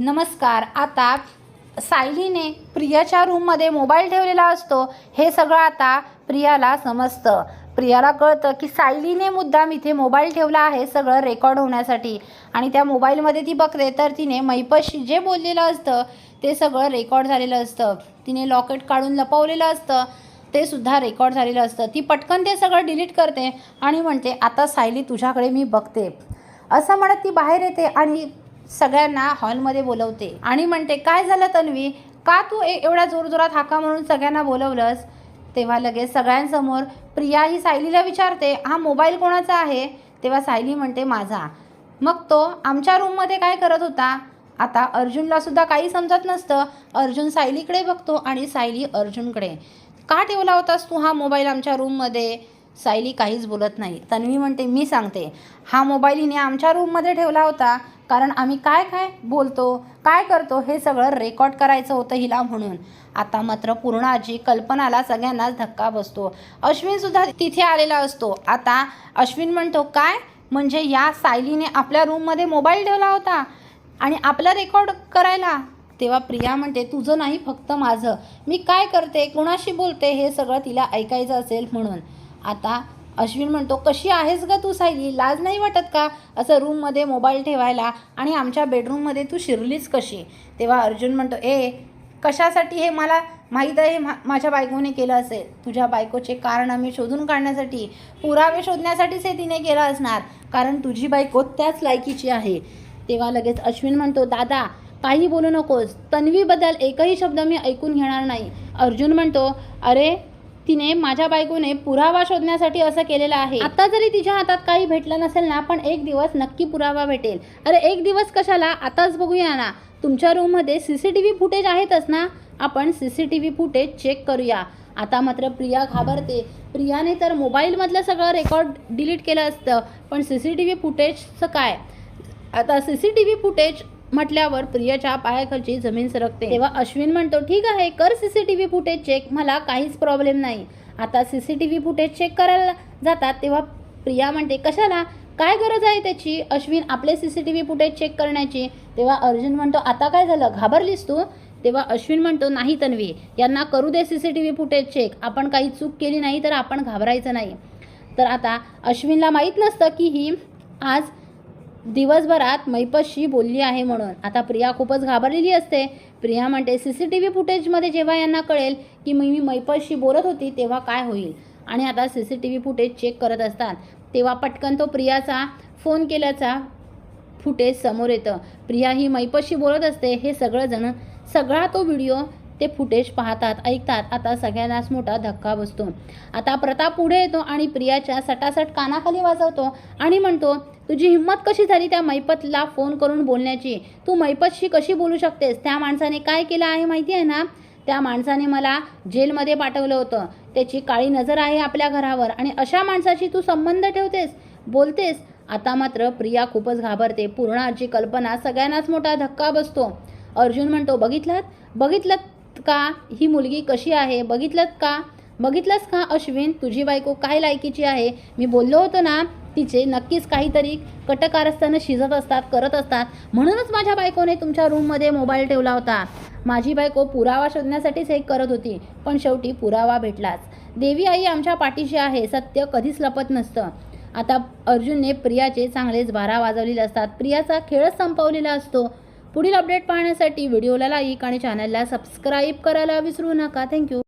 नमस्कार आता सायलीने प्रियाच्या रूममध्ये मोबाईल ठेवलेला असतो. हे सगळं आता प्रियाला समजतं. प्रियाला कळतं की सायलीने मुद्दाम इथे मोबाईल ठेवला आहे सगळं रेकॉर्ड होण्यासाठी. आणि त्या मोबाईलमध्ये ती बघते तर तिने मैपशी जे बोललेलं असतं ते सगळं रेकॉर्ड झालेलं असतं. तिने लॉकेट काढून लपवलेलं असतं ते सुद्धा रेकॉर्ड झालेलं असतं. ती पटकन ते सगळं डिलीट करते आणि म्हणते आता सायली तुझ्याकडे मी बघते. असं म्हणत ती बाहेर येते आणि सगळ्यांना हॉलमध्ये बोलवते. आणि म्हणते काय झालं तन्वी? का तू एवढ्या जोरजोरात हाका म्हणून सगळ्यांना बोलवलंस? तेव्हा लगेच सगळ्यांसमोर प्रिया ही सायलीला विचारते हा मोबाईल कोणाचा आहे? तेव्हा सायली म्हणते माझा. मग तो आमच्या रूममध्ये काय करत होता? आता अर्जुनला सुद्धा काही समजत नसतं. अर्जुन सायलीकडे बघतो आणि सायली अर्जुनकडे. का ठेवला होतास तू हा मोबाईल आमच्या रूममध्ये? सायली काहीच बोलत नाही. तन्वी म्हणते मी सांगते. हा मोबाईल हिने आमच्या रूममध्ये ठेवला होता. कारण आम्ही काय काय बोलतो काय करतो हे सगळं रेकॉर्ड करायचं होतं हिला म्हणून. आता मात्र पूर्ण आजी कल्पनाला सगळ्यांनाच धक्का बसतो. अश्विनसुद्धा तिथे आलेला असतो. आता अश्विन म्हणतो काय? म्हणजे या सायलीने आपल्या रूममध्ये मोबाईल ठेवला होता आणि आपला रेकॉर्ड करायला? तेव्हा प्रिया म्हणते तुझं नाही फक्त माझं. मी काय करते कोणाशी बोलते हे सगळं तिला ऐकायचं असेल म्हणून. आता अश्विन म्हणतो कशी आहेस ग तू सायली? लाज नाही वाटत का? असं रूममध्ये मोबाईल ठेवायला आणि आमच्या बेडरूममध्ये तू शिरलीच कशी? तेव्हा अर्जुन म्हणतो ए कशासाठी हे मला माहीत आहे? हे मा माझ्या बायकोने केलं असेल. तुझ्या बायकोचे कारण आम्ही शोधून काढण्यासाठी पुरावे शोधण्यासाठीच हे तिने केलं असणार. कारण तुझी बायको त्याच लायकीची आहे. तेव्हा लगेच अश्विन म्हणतो दादा काही बोलू नकोस. तन्वीबद्दल एकही शब्द मी ऐकून घेणार नाही. अर्जुन म्हणतो अरे तिने माझ्या बायकोने पुरावा शोधण्यासाठी असं केलेलं आहे. आता जरी तिच्या हातात काही भेटलं नसेल ना पण एक दिवस नक्की पुरावा भेटेल. अरे एक दिवस कशाला? आताच बघूया ना. तुमच्या रूममध्ये C C T V footage आहेतच ना? आपण C C T V footage check करूया. आता मात्र प्रिया घाबरते. प्रियाने तर मोबाईलमधलं सगळं रेकॉर्ड डिलीट केलं असतं पण सी सी टी व्ही फुटेजचं काय? आता C C T V footage म्हटल्यावर प्रियाच्या पायाखालची जमीन सरकते. तेव्हा अश्विन म्हणतो ठीक आहे कर C C T V footage check मला काहीच प्रॉब्लेम नाही. आता C C T V footage check करायला जातात तेव्हा प्रिया म्हणते कशाला? काय गरज आहे त्याची? अश्विन आपले C C T V footage check करण्याची. तेव्हा अर्जुन म्हणतो आता काय झालं? घाबरलीस तू? तेव्हा अश्विन म्हणतो नाही तन्वी यांना करू दे C C T footage check आपण काही चूक केली नाही तर आपण घाबरायचं नाही. तर आता अश्विनला माहीत नसतं की ही आज दिवसभरात मैपशी बोलली आहे म्हणून. आता प्रिया खूपच घाबरलेली असते. प्रिया म्हणते सी सी टी व्ही फुटेजमध्ये जेव्हा यांना कळेल की मी मी मैपशी बोलत होती तेव्हा काय होईल? आणि आता C C T V footage check करत असतात. तेव्हा पटकन तो प्रियाचा फोन केल्याचा फुटेज समोर येतं. प्रिया ही मैपशी बोलत असते. हे सगळंजण सगळा तो व्हिडिओ ते फुटेज पाहतात ऐकतात. आता सगळ्यांनाच मोठा धक्का बसतो. आता प्रताप पुढे येतो आणि प्रियाच्या सटासट कानाखाली वाजवतो आणि म्हणतो तुझी हिंमत कशी झाली त्या मैपतला फोन करून बोलण्याची? तू मैपतशी कशी बोलू शकतेस? त्या माणसाने काय केलं आहे माहिती आहे ना? त्या माणसाने मला जेलमध्ये पाठवलं होतं. त्याची काळी नजर आहे आपल्या घरावर आणि अशा माणसाशी तू संबंध ठेवतेस? बोलतेस? आता मात्र प्रिया खूपच घाबरते. पूर्णाची कल्पना सगळ्यांनाच मोठा धक्का बसतो. अर्जुन म्हणतो बघितलात? बघितलं का? ही मुलगी कशी आहे? बघितलं का? बघितलंस का अश्विन? तुझी बायको काय लायकीची आहे? मी बोललो होतो ना तिचे नक्कीच काहीतरी कटकारस्थानं शिजत असतात करत असतात. म्हणूनच माझ्या बायकोने तुमच्या रूममध्ये मोबाईल ठेवला होता. माझी बायको पुरावा शोधण्यासाठीच हे करत होती पण शेवटी पुरावा भेटलाच. देवी आई आमच्या पाठीशी आहे सत्य कधीच लपत नसतं. आता अर्जुनने प्रियाचे चांगलेच बारा वाजवलेले असतात. प्रियाचा खेळच संपवलेला असतो. पुढील अपडेट पाहण्यासाठी व्हिडिओला लाईक आणि चॅनलला सबस्क्राईब करायला विसरू नका. थँक्यू